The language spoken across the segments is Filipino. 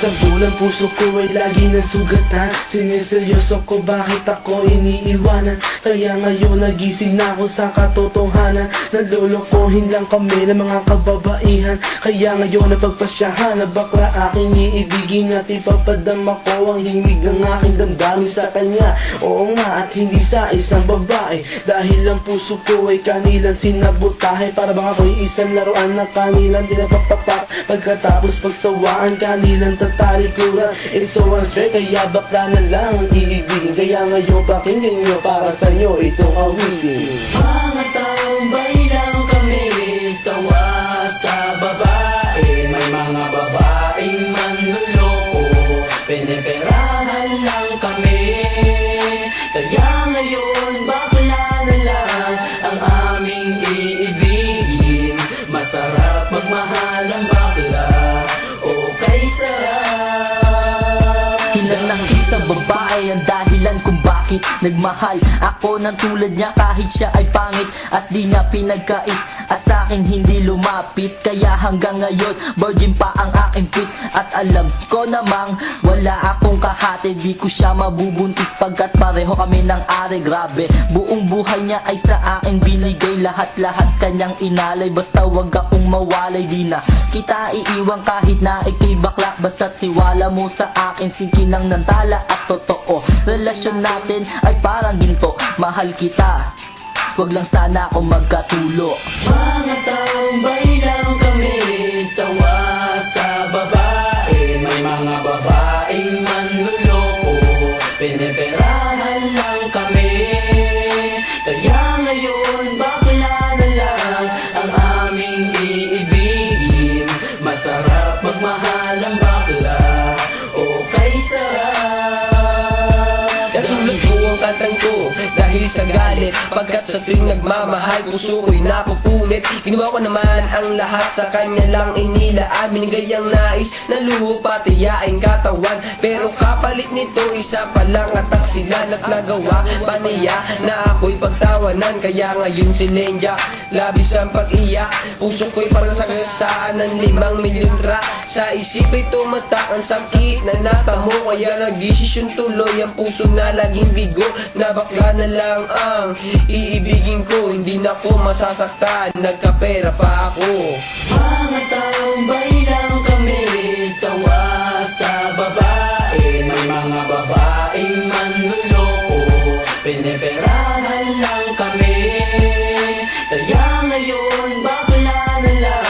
Sa bulang puso ko ay lagi ng sugatan Siniseryoso ko bakit ako iniiwanan? Kaya ngayon nagising na ako sa katotohanan. Nalolokohin lang kami ng mga kababaihan. Kaya ngayon napagpasyahan na bakla aking iibigin At ipapadama ko ang himig ng aking damdamin sa kanya. Oo nga at hindi sa isang babae. Dahil ang puso ko ay kanilang sinabotahe. Para bang ako'y isang laruan na kanilang dinapapapak Pagkatapos pagsawaan kanilang tatalikuran It's so unfair kaya bakla na lang ang iibigin Kaya ngayon pakinggan nyo para sa inyo itong awitin Mga taong lang kami Sawa sa babae. May mga babaeng manluloko Piniperahan lang kami. Kaya ngayon bakla na lang Ang aming iibigin. Masarap magmahal ang bakla Okay sarap. Hinanakit sa babae ang dahilan kung bakit nagmahal. Ako ng tulad niya kahit siya ay pangit At di niya pinagkait At sa akin hindi lumapit Kaya hanggang ngayon virgin pa ang aking pit At alam ko namang wala akong kahati Di ko siya mabubuntis pagkat pareho kami ng are Grabe buong buhay niya ay sa akin binigay Lahat-lahat kanyang inalay. Basta wag akong mawalay Di na kita iiwan kahit na ikay bakla. Basta't tiwala mo sa akin Singkin ng nantala at totoo. Relasyon natin ay parang ginto Mahal kita Wag lang sana ako magkatulo. Mga taong lang kami Sawa sa babae sa tuwing nagmamahal puso ko'y napupunit. Ginawa ko naman ang lahat sa kanya lang inilaan Binigay ang nais na luho pati yaing katawan. Pero kapalit nito isa pa lang atak sila At nagawa. Pa niya na ako'y pagtawanan Kaya ngayon si Lenja labis ang pag-iyak Puso ko'y parang sagasaan ng limang milyon tra. Sa isip ay tumatak ang sakit na natamo Kaya nagdesisyon tuloy ang puso na laging bigo. Na bakla na lang ang iibigin ko Hindi na ko masasaktan, nagkapera pa ako. Mga taong lang kami Sawa sa babae? May mga babaeng manluloko. Piniperahan lang kami. Kaya ngayon bakla na lang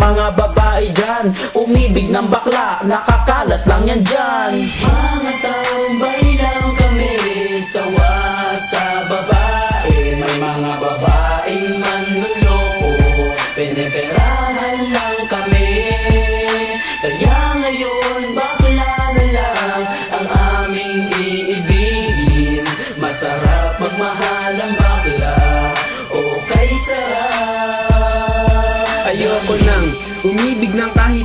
mga babae dyan. Umibig ng bakla, nakakalat lang yan dyan. Mga taong lang kami Sawa sa babae May mga babaeng umibig ng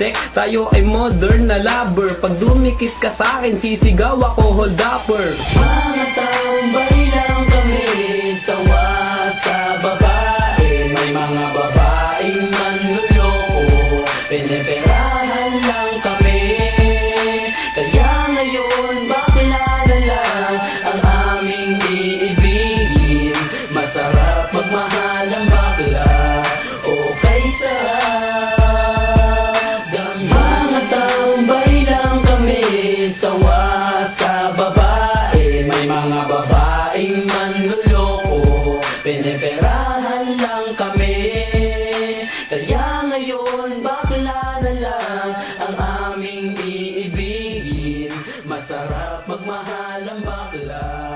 tech tayo ay modern na lover. Pag dumikit ka sa akin sisigaw ako hold upper. Mga taong lang kami Sawa sa babae May mga babaeng manluloko Piniperahan lang kami ay manluloko. Pineperahan lang kami. Kaya ngayon bakla na lang Ang aming iibigin. Masarap magmahal ang bakla.